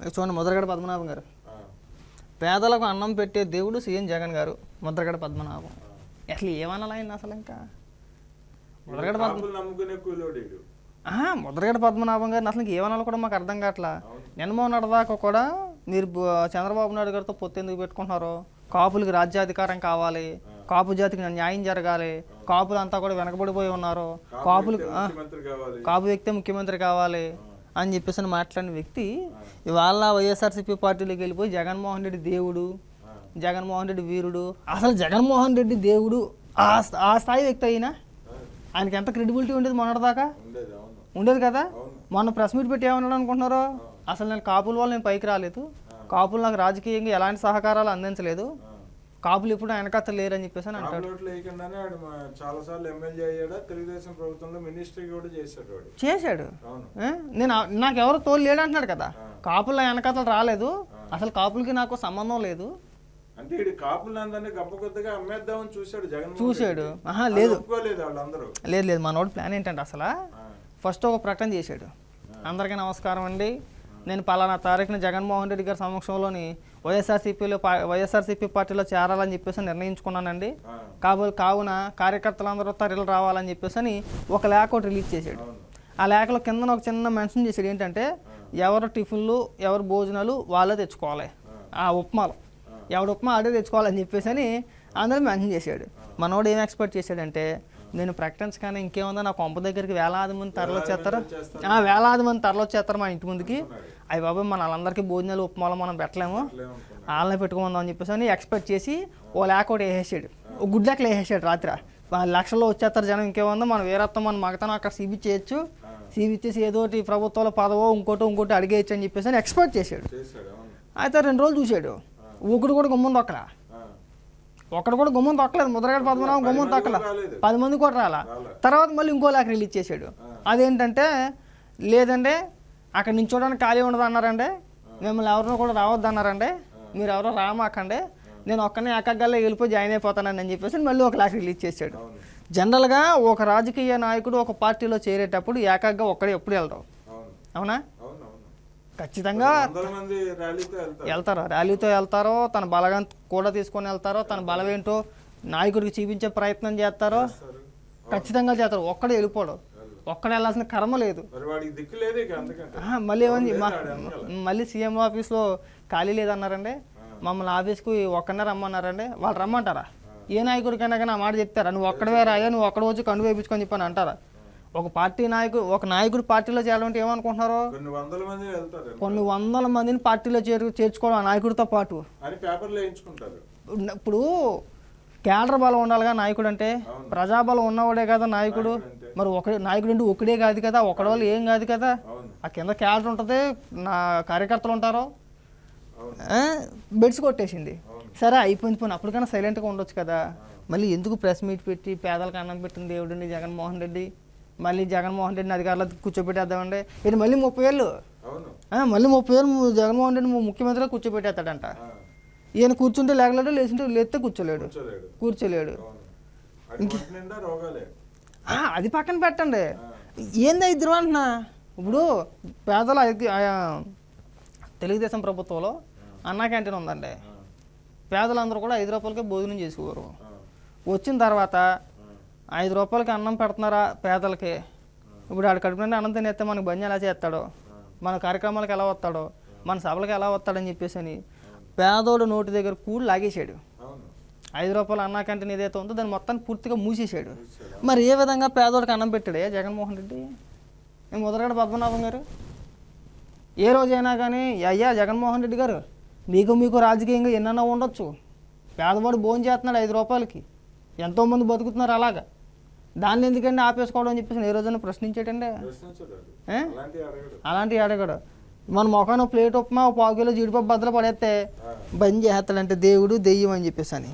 చూడండి ముద్రగడ పద్మనాభం గారు. పేదలకు అన్నం పెట్టే దేవుడు సీఎం జగన్ గారు ముద్రగడ పద్మనాభం. అసలు ఏమనాలి ఆయన అసలు ఇంకా? ముద్రగడ పద్మ ముద్రగడ పద్మనాభం గారిని అసలు ఏమనాలో కూడా మాకు అర్థం కావట్లా. నిన్నమో దాకా కూడా మీరు చంద్రబాబు నాయుడు గారితో పొత్తు ఎందుకు పెట్టుకుంటున్నారు? కాపులకి రాజ్యాధికారం కావాలి కాపు జాతికి న్యాయం జరగాలి కాపులు అంతా కూడా వెనకబడిపోయి ఉన్నారు. కాపులు కాపు వ్యక్తి ముఖ్యమంత్రి కావాలి. అని చెప్పేసి మాట్లాడిన వ్యక్తి ఇవాళ వైఎస్ఆర్సీపీ పార్టీలోకి వెళ్ళిపోయి జగన్మోహన్ రెడ్డి దేవుడు జగన్మోహన్ రెడ్డి వీరుడు. అసలు జగన్మోహన్ రెడ్డి దేవుడు ఆ ఆ స్థాయి వ్యక్తి అయినా ఆయనకి ఎంత క్రెడిబిలిటీ ఉండేది మొన్నటిదాకా? ఉండేది కదా? మొన్న ప్రెస్ మీట్ పెట్టి ఏమన్నాడు అనుకుంటున్నారు? అసలు నేను కాపుల వల్ల నేను పైకి రాలేదు. కాపులు నాకు రాజకీయంగా ఎలాంటి సహకారాలు అందించలేదు. కాపులు ఇప్పుడు వెనకత్త లేరని చెప్పేసి అని అంటాడు. వేయకుండానే ఆడు చాలా సార్లు ఎమ్మెల్యే అయ్యాడా తెలుగుదేశం ప్రభుత్వంలో మినిస్ట్రీ కూడా చేశాడు వాడు. చేశాడు? నేను నాకు ఎవరు తోలు లేడు అంటున్నాడు కదా కాపుల వెనకతలు రాలేదు. అసలు కాపులకి నాకు సంబంధం లేదు. అంటే ఇడు కాపులందరినీ గొప్ప కొద్దిగా అమ్మేద్దామని చూశాడు జగన్ చూశాడు. ఆహా లేదు. ఒప్పుకోలేదు వాళ్ళందరూ. లేదు లేదు. మనోడు ప్లాన్ ఏంటంటే అసలు ఫస్ట్ ఒక ప్రకటన చేశాడు. అందరికీ నమస్కారం అండి. నేను పలానా తారీఖున జగన్మోహన్ రెడ్డి గారి సమక్షంలోని వైఎస్ఆర్సీపీలో వైఎస్ఆర్సీపీ పార్టీలో చేరాలని చెప్పేసి నిర్ణయించుకున్నానండి. కాబోలు కావున కార్యకర్తలందరూ తరలి రావాలని చెప్పేసి అని ఒక లేఖ ఒకటి రిలీజ్ చేశాడు. ఆ లేఖలో కింద ఒక చిన్న మెన్షన్ చేశాడు ఏంటంటే ఎవరు టిఫిన్లు ఎవరు భోజనాలు వాళ్ళే తెచ్చుకోవాలి. ఆ. ఉప్మాలు. ఎవడు ఉప్మా ఆడే తెచ్చుకోవాలని చెప్పేసి అని అందరూ మెన్షన్ చేశాడు. మనోడు ఏం ఎక్స్పెక్ట్ చేశాడంటే నేను ప్రకటించగానే ఇంకేముందో నా కొంప దగ్గరికి వేలాది మంది తరలొచ్చేస్తారు వేలాది మంది తరలొచ్చేస్తారు మా ఇంటి ముందుకి. అవి బాబాయ్ మన వాళ్ళందరికీ భోజనాలు ఉప్మాలు మనం పెట్టలేము. వాళ్ళని పెట్టుకుందాం అని చెప్పేసి అని ఎక్స్పెక్ట్ చేసి ఓ లేక ఒకటి వేసేసాడు. ఓ గుడ్ లెక్కలు వేసేసాడు రాత్రి. లక్షల్లో వచ్చేస్తారు జనం ఇంకేముందో? మనం వేరేస్తాం మన మగతనం అక్కడ సీబీ చేయొచ్చు. సీబీ ఇచ్చేసి ఏదో ఒకటి ప్రభుత్వంలో పదవో ఇంకోటి ఇంకోటి అడిగేయచ్చు అని చెప్పేసి అని ఎక్స్పెక్ట్ చేశాడు అయితే రెండు రోజులు చూశాడు ఒకడు కూడా గుమ్మం దొక్కల ఆ, ఒకడు కూడా గుమ్మం దొక్కలేదు ముద్రగడ పద్మనాభం గుమ్మం రాలేదు. పది మంది కూడా రాలా. రాలే. తర్వాత మళ్ళీ ఇంకో లేఖ రిలీజ్ చేశాడు. అదేంటంటే లేదంటే అక్కడ నించోడానికి ఖాళీ ఉండదు అన్నారండి. మిమ్మల్ని ఎవరినో కూడా రావద్దు అన్నారండి. మీరు ఎవరో రామాకండి. నేను ఒక్కనే ఏకగ్గల్లో వెళ్ళిపోయి జాయిన్ అయిపోతానని అని చెప్పేసి మళ్ళీ ఒక లాక్ రిలీజ్ చేశాడు. జనరల్గా ఒక రాజకీయ నాయకుడు ఒక పార్టీలో చేరేటప్పుడు ఏకాగ్గా ఒక్కడే ఎప్పుడు వెళ్తావు? అవునా? ఖచ్చితంగా వెళ్తారో? ర్యాలీతో వెళ్తారు? ర్యాలీతో వెళ్తారో తన బలగం కూడా తీసుకొని వెళ్తారో? తన బలం ఏంటో నాయకుడికి చూపించే ప్రయత్నం చేస్తారో? ఖచ్చితంగా చేస్తారు. ఒక్కడే వెళ్ళిపోవడం ఒక్కడే వెళ్ళాల్సిన కర్మ లేదు. మళ్ళీ ఏమంది. మళ్ళీ సీఎం ఆఫీస్లో ఖాళీ లేదన్నారండి. మమ్మల్ని ఆఫీస్కి ఒక్కనే రమ్మన్నారండి. వాళ్ళు రమ్మంటారా? ఏ నాయకుడికైనా కానీ ఆ మాట చెప్తారా? నువ్వు ఒక్కడవే రాయా నువ్వు ఒక్కడ వచ్చి కండు వేయించుకొని చెప్పని అంటారా? ఒక పార్టీ నాయకుడు ఒక నాయకుడు పార్టీలో చేయాలంటే ఏమనుకుంటున్నారు? కొన్ని వందల మందిని పార్టీలో చేరు చేర్చుకోవడం ఆ నాయకుడితో పాటు. ఇప్పుడు కేడర్ బలం ఉండాలిగా నాయకుడు అంటే. ప్రజాబలం ఉన్నవాడే కదా నాయకుడు. మరి ఒకడే నాయకుడు అంటే ఒకడే కాదు కదా ఒకడి వల్ల ఏం కాదు కదా. ఆ కింద క్యాడర్ ఉంటుంది నా కార్యకర్తలు ఉంటారు. బెడ్స్ కొట్టేసింది. సరే అయిపోయింది పోనీ. అప్పటికైనా సైలెంట్గా ఉండొచ్చు కదా. మళ్ళీ ఎందుకు ప్రెస్ మీట్ పెట్టి పేదలకు అన్నం పెట్టిన దేవుడిని జగన్మోహన్ రెడ్డి? మళ్ళీ జగన్మోహన్ రెడ్డిని అధికారులు కూర్చోబెట్టేద్దామండి. ఇది మళ్ళీ ముప్పై ఏళ్ళు. ఆ, మళ్ళీ ముప్పై ఏళ్ళు జగన్మోహన్ రెడ్డి ముఖ్యమంత్రిగా కూర్చోబెట్టేస్తాడంట. ఈయన కూర్చుంటే లేగలేడు లేచింటే లేస్తే కూర్చోలేడు. కూర్చోలేడు. అది పక్కన పెట్టండి. ఏందా ఇద్దరు అంటున్నా? ఇప్పుడు పేదల తెలుగుదేశం ప్రభుత్వంలో అన్నా క్యాంటీన్ ఉందండి. పేదలందరూ కూడా ఐదు రూపాయలకే భోజనం చేసేవారు ఆ, వచ్చిన తర్వాత ఐదు రూపాయలకి అన్నం పెడుతున్నారా పేదలకి? ఇప్పుడు ఆడ కడుపు నుండి అన్నం తినేస్తే మనకు బండి ఎలా చేస్తాడో? మన కార్యక్రమాలకు ఎలా వస్తాడో? మన సభలకు ఎలా వస్తాడని చెప్పేసి అని పేదోడు నోటి దగ్గర కూడి లాగేశాడు. ఐదు రూపాయలు అన్నా క్యాంటీన్ ఏదైతే ఉందో దాన్ని మొత్తాన్ని పూర్తిగా మూసేశాడు. మరి ఏ విధంగా పేదోడికి అన్నం పెట్టాడే? జగన్మోహన్ రెడ్డి? నేను మొదలగడ పద్మనాభం గారు? ఏ రోజైనా కానీ అయ్యా జగన్మోహన్ రెడ్డి గారు మీకు మీకు రాజకీయంగా ఎన్నన్నా ఉండొచ్చు. పేదవాడు భోజనం చేస్తున్నాడు ఐదు రూపాయలకి. ఎంతోమంది బతుకుతున్నారు అలాగా. దాన్ని ఎందుకండి ఆపేసుకోవడం అని చెప్పేసి ఏ రోజైనా ఏ? అలాంటి అడగడు. మన మొఖాన ప్లేట్ ఉప్మా పావు కిలో జీడిపప్పు బద్దలు పడేస్తే బంద్ చేస్తాడంటే దేవుడు దెయ్యం అని చెప్పేసి అని.